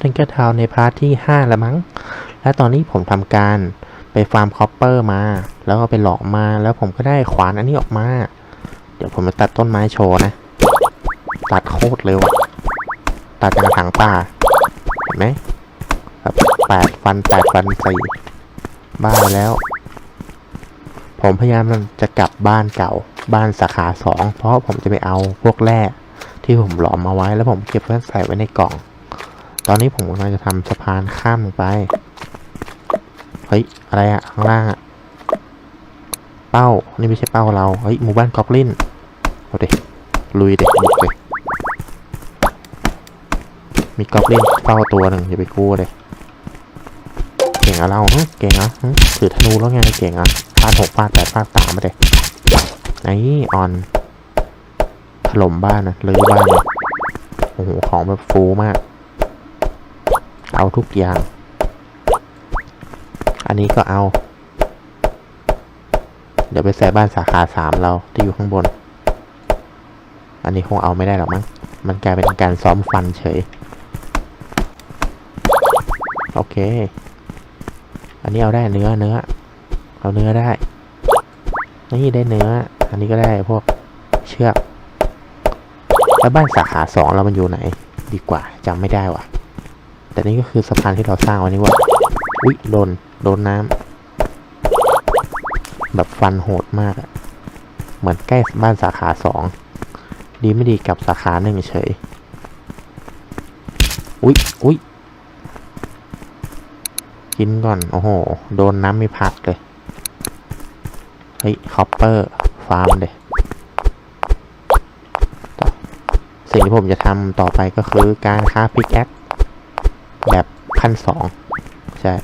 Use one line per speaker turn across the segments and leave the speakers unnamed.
ทิงเกอร์ทาวในพาร์ทที่ 5 แล้วมั้ง และตอนนี้ผมทำการไปฟาร์มคอปเปอร์มา แล้วก็ไปหลอมมา แล้วผมก็ได้ขวานอันนี้ออกมา เดี๋ยวผมจะตัดต้นไม้โชว์นะ ตัดโคตรเร็ว ตัดจากถังป่า เห็นไหมแบบแปดฟันแปดฟันสี่บ้าแล้ว ผมพยายามจะกลับบ้านเก่า บ้านสาขาสอง เพราะผมจะไปเอาพวกแร่ที่ผมหลอมมาไว้ แล้วผมเก็บไว้ใส่ไว้ในกล่อง ตอนนี้ผมกำลังจะทำสะพานข้ามลงไป เฮ้ย อะไรอะข้างล่างอะเป้า นี่ไม่ใช่เป้าเรา เฮ้ย หมู่บ้านกอบลิน เอาเด็ลุยเด็กบุกเลยมีกอบลินเป้าตัวหนึ่งอย่าไปกลัวเลยเก่งอะเราเก่งอะถือธนูแล้วไงเก่งอะฟาดหกฟาดแปดฟาดสามมาเลยไอ้ออน ถล่มบ้านนะรื้อบ้านนะโอ้โห ของแบบฟูมาก เอาทุกอย่าง อันนี้ก็เอา เดี๋ยวไปใส่บ้านสาขาสามเราที่อยู่ข้างบน อันนี้คงเอาไม่ได้หรอกมั้ง มันกลายเป็นการซ้อมฟันเฉย โอเค อันนี้เอาได้เนื้อเนื้อ เอาเนื้อได้ นี่ได้เนื้อ อันนี้ก็ได้พวกเชือกแล้วบ้านสาขาสองเรามันอยู่ไหน ดีกว่าจำไม่ได้ว่ะ แต่นี่ก็คือสะพานที่เราสร้างไว้นี่ว่า อุ๊ยโดน โดนน้ำ แบบฟันโหดมากอะเหมือนใกล้บ้านสาขาสอง ดีไม่ดีกับสาขาหนึ่งเฉย อุ๊ยอุ๊ยกินก่อน โอ้โห โดนน้ำไม่พักเลย เฮ้ย คอปเปอร์ ฟาร์มเลยสิ่งที่ผมจะทำต่อไปก็คือการค้าพิกแอค แบบพันสองใช่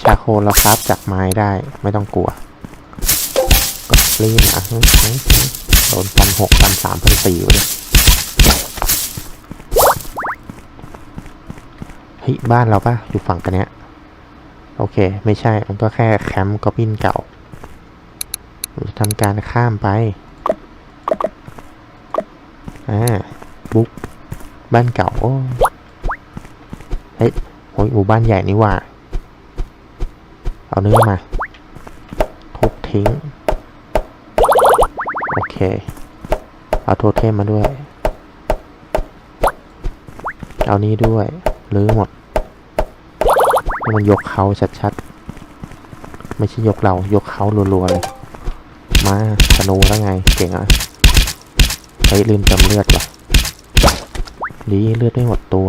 ชาโคเราคราฟจากไม้ได้ไม่ต้องกลัวก็ลีนอะโดนพันหกพันสามพันสี่เลยเฮ้ยบ้านเราปะอยู่ฝั่งกันเนี้ย โอเค ไม่ใช่มันก็แค่แคมป์กอบินเก่า ทำการข้ามไป อ่า บุ๊กบ้านเก่า โอ้เฮ้ยโอ้ยหมู่บ้านใหญ่นี่ว่า เอาเนื้อมาทุบทิ้ง โอเค เอาโทเทมมาด้วย เอานี้ด้วยรื้อหมดมันยกเขาชัดๆ ไม่ใช่ยกเรา ยกเขารัวๆเลย มาธนูแล้วไง เก่งอะเฮ้ยลืมจำเลือดว่ะดีเลือดไม่หมดตัว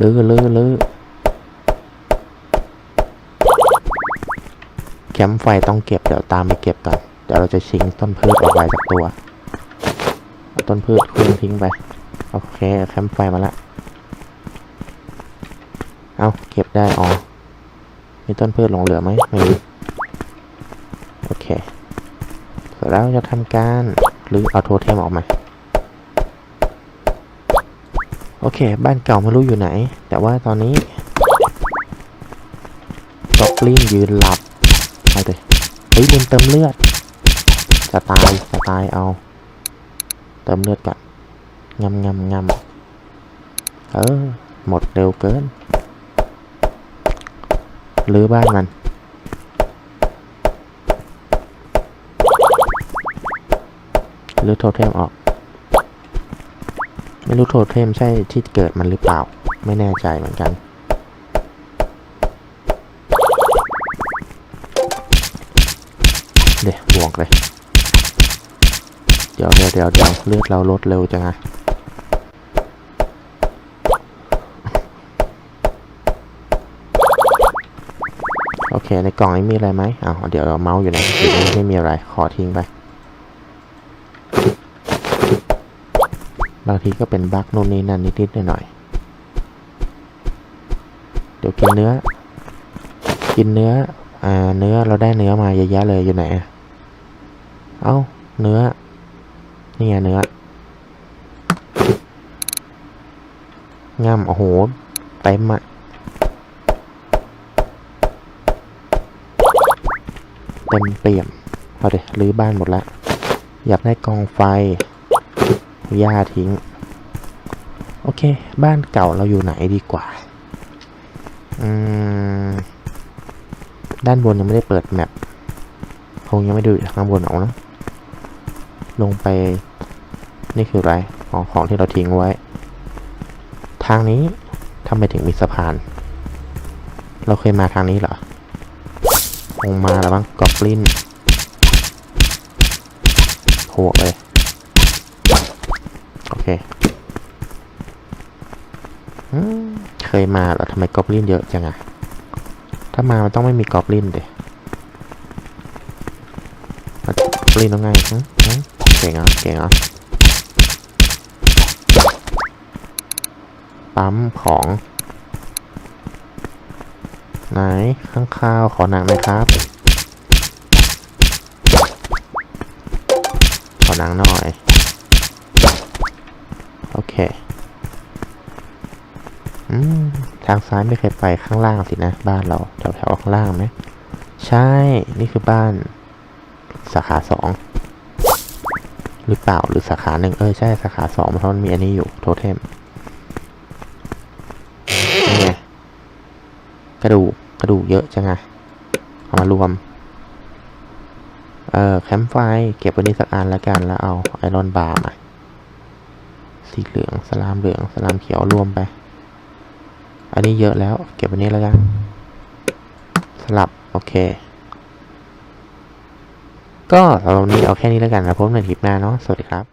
ลือลือลือแคมป์ไฟต้องเก็บ เดี๋ยวตามไปเก็บก่อน เดี๋ยวเราจะชิงต้นพืชออกไปจากตัวเอาต้นพืชคุ้งทิ้งไป โอเค แคมป์ไฟมาละ เอาเก็บได้ อ๋อ มีต้นพืชหลงเหลือไหมไม่มีโอเคเสร็จแล้วจะทำการหรือเอาโทเทมออกมาโอเค บ้านเก่าไม่รู้อยู่ไหน แต่ว่าตอนนี้กอบลินยืนหลับไปเลยเฮ้ยลืมเติมเลือดจะตายจะตายเอา เติมเลือดก่อนงำงำงำเออ หมดเร็วเกิน รื้อบ้านมันหรือโทเทมออก ไม่รู้โทเทมใช่ที่เกิดมันหรือเปล่า ไม่แน่ใจเหมือนกัน เดี๋ยวบวกเลย เดี๋ยวเดี๋ยวเดี๋ยวเดี๋ยวเลือดเราลดเร็วจังอะ โอเค ในกล่องนี้มีอะไรไหมอ้าวเดี๋ยวเราเมาส์อยู่ในอยู่นี้ไม่มีอะไร ขอทิ้งไป บางทีก็เป็นบั๊กนู่นนี่นั่นนิดๆหน่อยๆเดี๋ยวกินเนื้อ กินเนื้อ อ่า เนื้อเราได้เนื้อมาเยอะแยะเลยอยู่ไหน เอ้า เนื้อ นี่ไงเนื้อง่ำโอ้โหเต็มอะ เต็มเปี่ยม เอาเดี๋ยวรื้อบ้านหมดแล้วอยากได้กองไฟหญ้าทิ้ง โอเค บ้านเก่าเราอยู่ไหนดีกว่า อืม ด้านบนยังไม่ได้เปิดแมปคงยังไม่ดูข้างบนเอานะลงไป นี่คืออะไรของของที่เราทิ้งไว้ ทางนี้ทำไมถึงมีสะพาน เราเคยมาทางนี้เหรอ คงมาแล้วบ้างกอบลินโหกเลย โอเคเคยมาเหรอทำไมกอบลินเยอะจังอะถ้ามามันต้องไม่มีกอบลินเดยกอบลินต้องไงเก่งอะเก่งอะปั๊มของ ไหนข้างข้าวขอหนังหน่อยครับ ขอหนังหน่อย โอเค อืม ทางซ้ายไม่เคยไปข้างล่างสินะ บ้านเราแถวแถวข้างล่างไหม ใช่ นี่คือบ้าน สาขาสองหรือเปล่าหรือสาขาหนึ่งเออใช่สาขาสองเพราะมันมีอันนี้อยู่โทเทมไงกระดูก กระดูกเยอะจังอะเอามารวม เออแคมป์ไฟเก็บไว้นี่สักอันแล้วกันแล้วเอาไอรอนบาร์มาสีเหลืองสลามเหลืองสลามเขียวรวมไป อันนี้เยอะแล้ว เก็บไว้นี้แล้วกัน สลับ โอเค ก็สำหรับวันนี้เอาแค่นี้แล้วกันนะพบในคลิปหน้าเนาะสวัสดีครับ